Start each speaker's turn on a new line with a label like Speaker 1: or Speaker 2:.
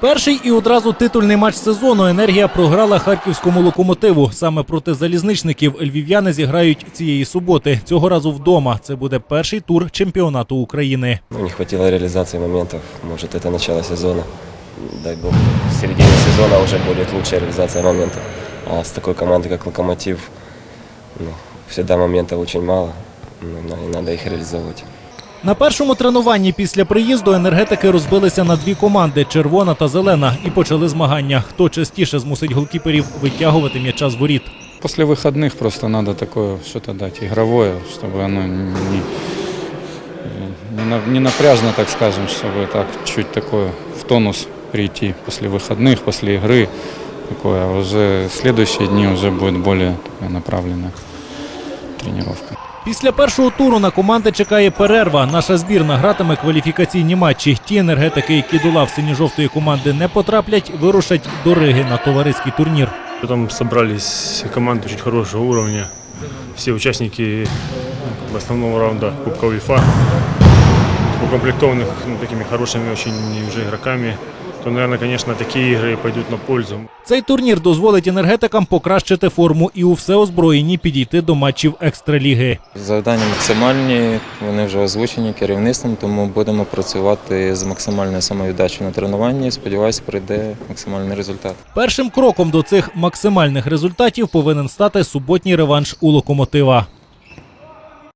Speaker 1: Перший і одразу титульний матч сезону енергія програла харківському локомотиву. Саме проти залізничників львів'яни зіграють цієї суботи. Цього разу вдома. Це буде перший тур чемпіонату України.
Speaker 2: Ну, не хватило реализации моментов. Может, это начало сезона. Дай бог, в середине сезона уже будет лучшая реализация моментов. А с такой командой, как «Локомотив», ну, всегда моментов очень мало, ну, на- и надо их реализовывать.
Speaker 1: На першому тренуванні після приїзду енергетики розбилися на дві команди червона та зелена і почали змагання. Хто частіше змусить голкіперів витягувати м'яча з воріт.
Speaker 3: После выходных просто надо такое что-то дать игровое, чтобы оно не, не, на- не напряжно, так скажем, чтобы так чуть такое в тонус прийти после выходных, после игры. Такое, а уже следующие дни уже будет более такая направленная тренировка.
Speaker 1: Після першого туру на команди чекає перерва. Наша збірна гратиме кваліфікаційні матчі. Ті енергетики, які до лав синьо-жовтої команди не потраплять, вирушать до Риги на товариський турнір.
Speaker 4: Там собрались команды очень хорошего уровня. Все участники ну, как бы основного раунда Кубка УЕФА, укомплектованных ну, такими хорошими очень уже игроками, то, наверное, конечно, такие игры пойдут на пользу.
Speaker 1: Цей турнір дозволить енергетикам покращити форму і у всеозброєнні підійти до матчів екстраліги.
Speaker 5: Завдання максимальні, вони вже озвучені керівництвом, тому будемо працювати з максимальною самовіддачею на тренуванні. Сподіваюсь, прийде максимальний результат.
Speaker 1: Першим кроком до цих максимальних результатів повинен стати суботній реванш у локомотива.